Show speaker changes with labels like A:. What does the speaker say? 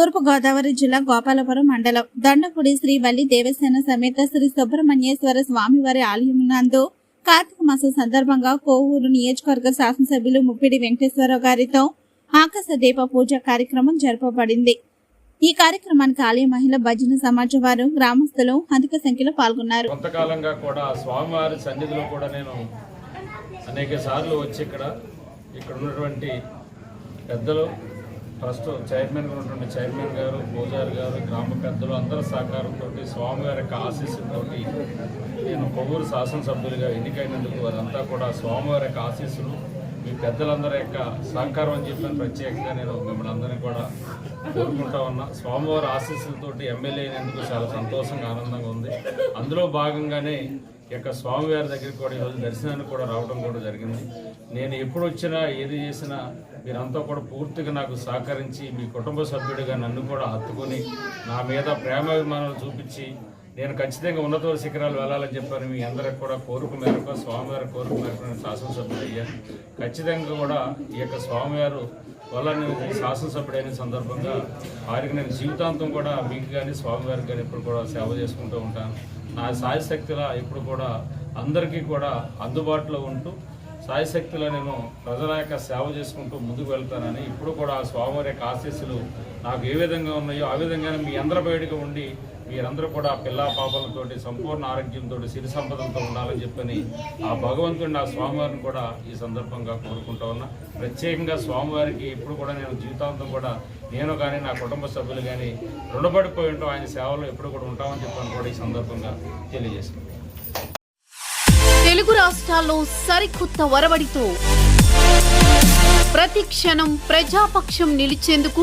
A: తూర్పు గోదావరి జిల్లా గోపాలపురం మండలం దండకుడి శ్రీ బల్లి దేవసేన సమేత శ్రీ సుబ్రహ్మణ్యేశ్వర స్వామివారి ఆలయం నందు కార్తీక మాసం సందర్భంగా కోవూరు నియోజకవర్గ శాసనసభ్యులు ముప్పిడి వెంకటేశ్వరరావు గారితో ఆకాశ దీప పూజ కార్యక్రమం జరపబడింది. ఈ కార్యక్రమానికి ఆలయ మహిళ భజన సమాజం వారు గ్రామస్తులు అధిక సంఖ్యలో పాల్గొన్నారు.
B: కొంతకాలంగా కూడా స్వామివారి సన్నిధిలో కూడా నేను అనేక సార్లు వచ్చి ఇక్కడ ఇక్కడ ఉన్నటువంటి పెద్దలు ట్రస్ట్ చైర్మన్గా ఉన్నటువంటి చైర్మన్ గారు పూజారి గారు గ్రామ పెద్దలు అందరి సహకారంతో స్వామివారి యొక్క ఆశీస్సులతో నేను కొవ్వూరు శాసనసభ్యులుగా ఎన్నికైనందుకు అదంతా కూడా స్వామివారి యొక్క ఆశీస్సులు. మీ పెద్దలందరి యొక్క సహకారం అని చెప్పి ప్రత్యేకంగా నేను మిమ్మల్ని అందరినీ కూడా కోరుకుంటా ఉన్నా. స్వామివారి ఆశీస్సులతోటి ఎమ్మెల్యే అయినందుకు చాలా సంతోషంగా ఆనందంగా ఉంది. అందులో భాగంగానే ఈ యొక్క స్వామివారి దగ్గరికి కూడా ఈరోజు దర్శనానికి కూడా రావడం కూడా జరిగింది. నేను ఎప్పుడు వచ్చినా ఏది చేసినా మీరంతా కూడా పూర్తిగా నాకు సహకరించి మీ కుటుంబ సభ్యుడిగా నన్ను కూడా హత్తుకొని నా మీద ప్రేమాభిమానాలు చూపించి నేను ఖచ్చితంగా ఉన్నత శిఖరాలు వెళ్ళాలని చెప్పాను. మీ అందరికి కూడా కోరిక మేరకు స్వామివారి కోరిక మేరకు నేను శాసనసభ్యుడు అయ్యాను. ఖచ్చితంగా కూడా ఈ యొక్క స్వామివారు వల్ల నేను శాసనసభ్యుడైన సందర్భంగా వారికి నేను జీవితాంతం కూడా మీకు కానీ స్వామివారికి కానీ ఇప్పుడు కూడా సేవ చేసుకుంటూ ఉంటాను. నా సాయశక్తిలా ఇప్పుడు కూడా అందరికీ కూడా అందుబాటులో ఉంటూ సాయశక్తిలో నేను ప్రజల యొక్క సేవ చేసుకుంటూ ముందుకు వెళ్తానని ఇప్పుడు కూడా ఆ స్వామివారి యొక్క ఆశీస్సులు నాకు ఏ విధంగా ఉన్నాయో ఆ విధంగానే మీ అందరి బయటకు ఉండి మీరందరూ కూడా పిల్లా పాపలతోటి సంపూర్ణ ఆరోగ్యంతో సిరి సంపదలతో ఉండాలని చెప్పని ఆ భగవంతుడిని ఆ స్వామివారిని కూడా ఈ సందర్భంగా కోరుకుంటా ఉన్నా. ప్రత్యేకంగా స్వామివారికి ఇప్పుడు కూడా నేను జీవితాంతం కూడా నేను కానీ నా కుటుంబ సభ్యులు కానీ రుణపడిపోయి ఉంటాం ఆయన సేవలో ఎప్పుడు కూడా ఉంటామని చెప్పని కూడా ఈ సందర్భంగా తెలియజేసుకుంటాం
C: తెలుగు రాష్ట్రాల్లో సరికొత్త వరవడితో ప్రతి క్షణం ప్రజాపక్షం నిలిచేందుకు